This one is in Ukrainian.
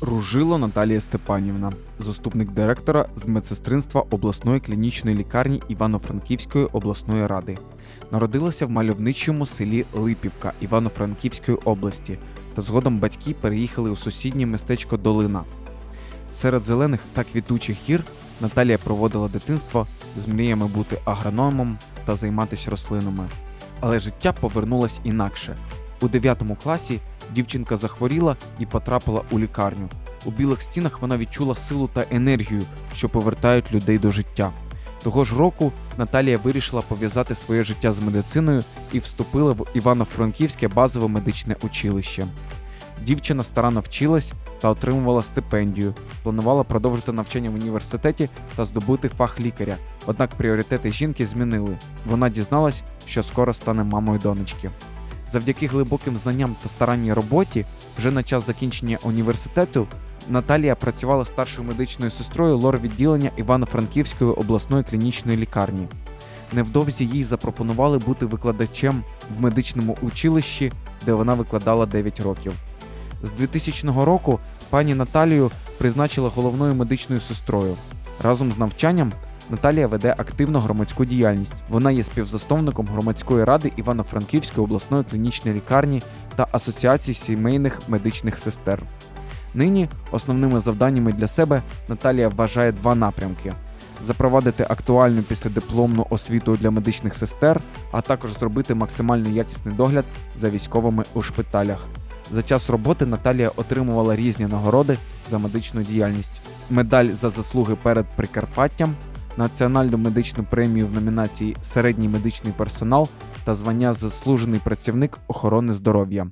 Ружило Наталія Степанівна, заступник директора з медсестринства обласної клінічної лікарні Івано-Франківської обласної ради. Народилася в мальовничому селі Липівка Івано-Франківської області, та згодом батьки переїхали у сусіднє містечко Долина. Серед зелених та квітучих гір Наталія проводила дитинство з мріями бути агрономом та займатися рослинами. Але життя повернулось інакше. У 9 класі дівчинка захворіла і потрапила у лікарню. У білих стінах вона відчула силу та енергію, що повертають людей до життя. Того ж року Наталія вирішила пов'язати своє життя з медициною і вступила в Івано-Франківське базове медичне училище. Дівчина старанно вчилась та отримувала стипендію, планувала продовжити навчання в університеті та здобути фах лікаря. Однак пріоритети жінки змінили. Вона дізналась, що скоро стане мамою донечки. Завдяки глибоким знанням та старанній роботі, вже на час закінчення університету Наталія працювала старшою медичною сестрою лор-відділення Івано-Франківської обласної клінічної лікарні. Невдовзі їй запропонували бути викладачем в медичному училищі, де вона викладала 9 років. З 2000 року пані Наталію призначила головною медичною сестрою. Разом з навчанням Наталія веде активну громадську діяльність. Вона є співзасновником громадської ради Івано-Франківської обласної клінічної лікарні та Асоціації сімейних медичних сестер. Нині основними завданнями для себе Наталія вважає два напрямки: запровадити актуальну післядипломну освіту для медичних сестер, а також зробити максимально якісний догляд за військовими у шпиталях. За час роботи Наталія отримувала різні нагороди за медичну діяльність: медаль за заслуги перед Прикарпаттям, національну медичну премію в номінації Середній медичний персонал та звання Заслужений працівник охорони здоров'я.